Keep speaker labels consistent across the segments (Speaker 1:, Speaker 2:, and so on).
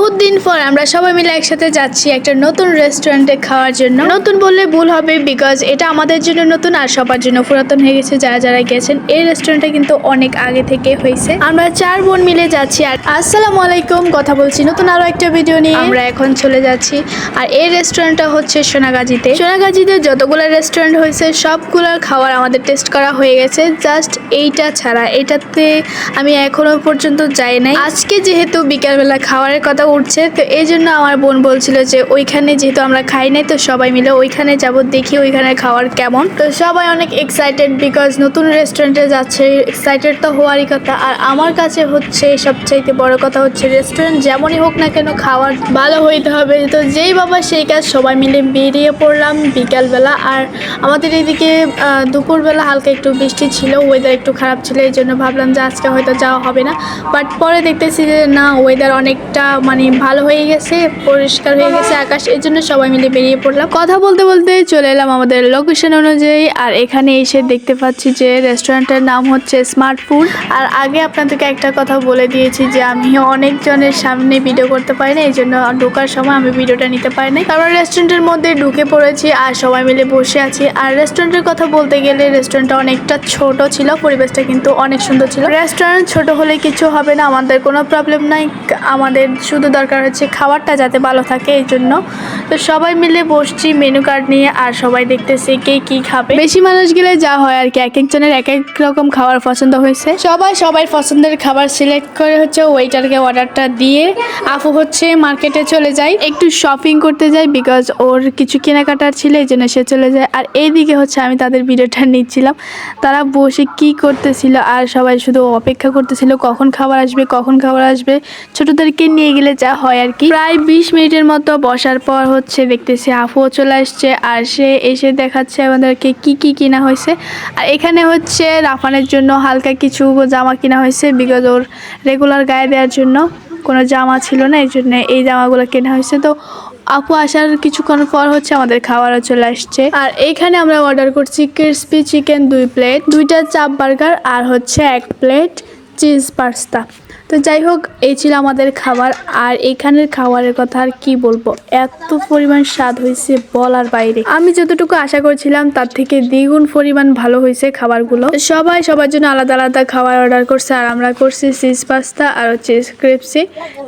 Speaker 1: বহুত দিন পর আমরা সবাই মিলে একসাথে যাচ্ছি একটা নতুন রেস্টুরেন্টে খাওয়ার জন্য। নতুন বললে ভুল হবে বিকজ এটা আমাদের জন্য নতুন আর সবার জন্য পুরাতন হয়ে গেছে যারা যারা গেছেন। এই রেস্টুরেন্টটা কিন্তু অনেক আগে থেকে হয়েছে। আমরা চার বোন মিলে যাচ্ছি আর আসসালামু আলাইকুম, কথা বলছি নতুন আরও একটা ভিডিও নিয়ে। আমরা এখন চলে যাচ্ছি আর এই রেস্টুরেন্টটা হচ্ছে সোনাগাজীতে। সোনাগাজীতে যতগুলো রেস্টুরেন্ট হয়েছে, সবগুলোর খাবার আমাদের টেস্ট করা হয়ে গেছে। জাস্ট এইটা ছাড়া। এটাতে আমি এখনও পর্যন্ত যাই নাই। আজকে যেহেতু বিকালবেলা খাবারের কথা উঠছে। তো এই জন্য আমার বোন বলছিল যে, ওইখানে যেহেতু আমরা খাই নাই, তো সবাই মিলে ওইখানে যাব, দেখি ওইখানে খাওয়ার কেমন। তো সবাই অনেক এক্সাইটেড বিকজ নতুন রেস্টুরেন্টে যাচ্ছে এক্সাইটেড তো হওয়ারই কথা। আর আমার কাছে হচ্ছে, সবচাইতে বড় কথা হচ্ছে রেস্টুরেন্ট যেমনই হোক না কেন খাওয়ার ভালো হইতে হবে। তো যেই বাবা সেই কাজ, সবাই মিলে বেরিয়ে পড়লাম বিকালবেলা। আর আমাদের এদিকে দুপুরবেলা হালকা একটু বৃষ্টি ছিল ওয়েদার একটু খারাপ ছিল, এই জন্য ভাবলাম যে আজকে হয়তো যাওয়া হবে না। বাট পরে দেখতেছি যে, না ওয়েদার অনেকটা মানে ভালো হয়ে গেছে, পরিষ্কার হয়ে গেছে আকাশ, এই জন্য সবাই মিলে বেরিয়ে পড়লাম। কথা বলতে বলতে চলে এলাম আমাদের লোকেশন অনুযায়ী, আর এখানে এসে দেখতে পাচ্ছি যে রেস্টুরেন্টের নাম হচ্ছে স্মার্ট ফুড আর আগে আপনাদেরকে একটা কথা বলে দিয়েছি যে আমি অনেকজনের সামনে ভিডিও করতে পারি না, এই জন্য ঢোকার সময় আমি ভিডিওটা নিতে পারি না কারণ রেস্টুরেন্টের মধ্যে ঢুকে পড়েছি, আর সবাই মিলে বসে আছি। আর রেস্টুরেন্টের কথা বলতে গেলে রেস্টুরেন্টটা অনেকটা ছোট ছিল, পরিবেশটা কিন্তু অনেক সুন্দর ছিল। রেস্টুরেন্ট ছোট হলে কিছু হবে না, আমাদের কোনো প্রবলেম নাই। আমাদের শুধু দরকার হচ্ছে খাবারটা যাতে ভালো থাকে এই জন্য। তো সবাই মিলে বসছি মেনু কার্ড নিয়ে আর সবাই দেখতেছে কে কি খাবে। বেশি মানুষ গেলে যা হয় আর কি এক একজনের এক এক রকম খাবার পছন্দ হয়েছে। সবাই সবাই পছন্দের খাবার সিলেক্ট করে হচ্ছে ওয়েটারকে অর্ডারটা দিয়ে আপু হচ্ছে মার্কেটে চলে যায়। একটু শপিং করতে যায় বিকজ ওর কিছু কেনাকাটার ছিল এই জন্য সে চলে যায়। আর এইদিকে হচ্ছে আমি তাদের ভিডিওটা নিচ্ছিলাম। তারা বসে কি করতেছিল আর সবাই শুধু অপেক্ষা করতেছিল কখন খাবার আসবে কখন খাবার আসবে। ছোটদেরকে নিয়ে গেলে যা হয় আর কি। প্রায় বিশ মিনিটের মতো বসার পর হচ্ছে দেখতেছি আফুও চলে আসছে আর সে এসে দেখাচ্ছে আমাদেরকে কি কি কিনা হয়েছে। আর এখানে হচ্ছে রাফানের জন্য হালকা কিছু জামা কিনা হয়েছে বিকজ ওর রেগুলার গায়ে দেওয়ার জন্য। কোনো জামা ছিল না এই জন্য এই জামাগুলো কেনা হয়েছে। তো আপু আসার কিছুক্ষণ পর হচ্ছে আমাদের খাবারও চলে আসছে। আর এইখানে আমরা অর্ডার করছি ক্রিসপি চিকেন দুই প্লেট দুইটা চাপ বার্গার আর হচ্ছে এক প্লেট চিজ পাস্তা। তো যাই হোক এই ছিল আমাদের খাবার। আর এখানের খাবারের কথা আর কি বলব? এত পরিমাণ স্বাদ হয়েছে বলার বাইরে। আমি যতটুকু আশা করছিলাম, তার থেকে দ্বিগুণ পরিমাণ ভালো হয়েছে খাবারগুলো। সবাই সবার জন্য আলাদা আলাদা খাবার অর্ডার করছে। আর আমরা করছি চিজ পাস্তা আর হচ্ছে ক্রিপসি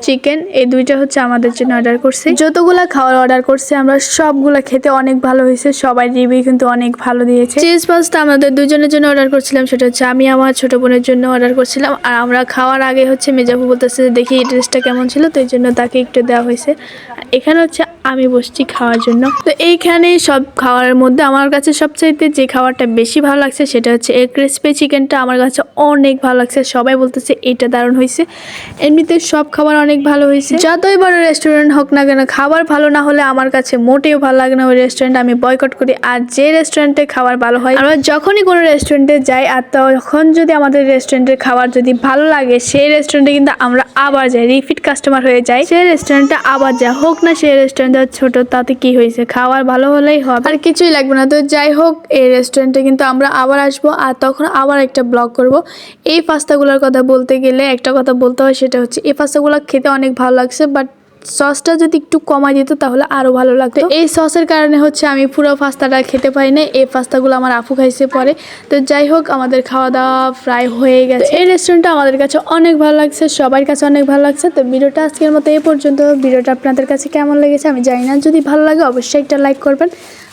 Speaker 1: চিকেন। এই দুইটা হচ্ছে আমাদের জন্য অর্ডার করছি। যতগুলা খাবার অর্ডার করছে, আমরা সবগুলা খেতে অনেক ভালো হয়েছে সবাই রিভিউ কিন্তু অনেক ভালো দিয়েছে। চিজ পাস্তা আমাদের দুজনের জন্য অর্ডার করছিলাম, সেটা হচ্ছে আমি, আমার ছোট বোনের জন্য অর্ডার করছিলাম। আর আমরা খাওয়ার আগে হচ্ছে মেজাবু বলতেছে দেখি এই ড্রেসটা কেমন ছিল? তো এই জন্য তাকে একটু দেওয়া হয়েছে। এখানে হচ্ছে আমি বসছি খাওয়ার জন্য। তো এইখানে সব খাওয়ারের মধ্যে আমার কাছে সবচাইতে যে খাবারটা বেশি ভালো লাগছে সেটা হচ্ছে এগ ক্রিসপি চিকেনটা আমার কাছে অনেক ভালো লাগছে। সবাই বলতেছে, এটা দারুণ হয়েছে এমনিতে সব খাবার অনেক ভালো হয়েছে যতই বড় রেস্টুরেন্ট হোক না কেন, খাবার ভালো না হলে আমার কাছে মোটেও ভালো লাগে না ওই রেস্টুরেন্ট আমি বয়কট করি আর যে রেস্টুরেন্টে খাবার ভালো হয়, আমরা যখনই কোনো রেস্টুরেন্টে যাই আর তখন যদি আমাদের রেস্টুরেন্টের খাবার যদি ভালো লাগে, সেই রেস্টুরেন্টে কিন্তু আমরা আবার যাই রিপিট কাস্টমার হয়ে যাই। সেই রেস্টুরেন্টটা আবার যা হোক না, সেই রেস্টুরেন্টটা ছোট, তাতে কি হয়েছে? খাওয়ার ভালো হলেই হবে। আর কিছুই লাগবে না। তো যাই হোক, এই রেস্টুরেন্টে কিন্তু আমরা আবার আসব আর তখন আবার একটা ব্লগ করব। এই পাস্তাগুলোর কথা বলতে গেলে একটা কথা বলতে হয়, সেটা হচ্ছে এই পাস্তাগুলো খেতে অনেক ভালো লাগছে বাট সসটা যদি একটু কমাই দিত তাহলে আরও ভালো লাগতো। এই সসের কারণে হচ্ছে আমি পুরো পাস্তাটা খেতে পারি না এই পাস্তাগুলো আমার আফু খাইছে পরে। তো যাই হোক আমাদের খাওয়া দাওয়া প্রায় হয়ে গেছে। এই রেস্টুরেন্টটা আমাদের কাছে অনেক ভালো লাগছে সবার কাছে অনেক ভালো লাগছে। তো ভিডিওটা আজকের মতো এই পর্যন্ত। ভিডিওটা আপনাদের কাছে কেমন লেগেছে আমি জানি না যদি ভালো লাগে অবশ্যই একটা লাইক করবেন।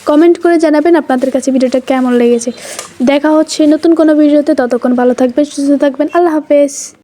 Speaker 1: কমেন্ট করে জানাবেন আপনাদের কাছে ভিডিওটা কেমন লেগেছে। দেখা হচ্ছে নতুন কোনো ভিডিওতে ততক্ষণ ভালো থাকবেন সুস্থ থাকবেন আল্লাহ হাফেজ।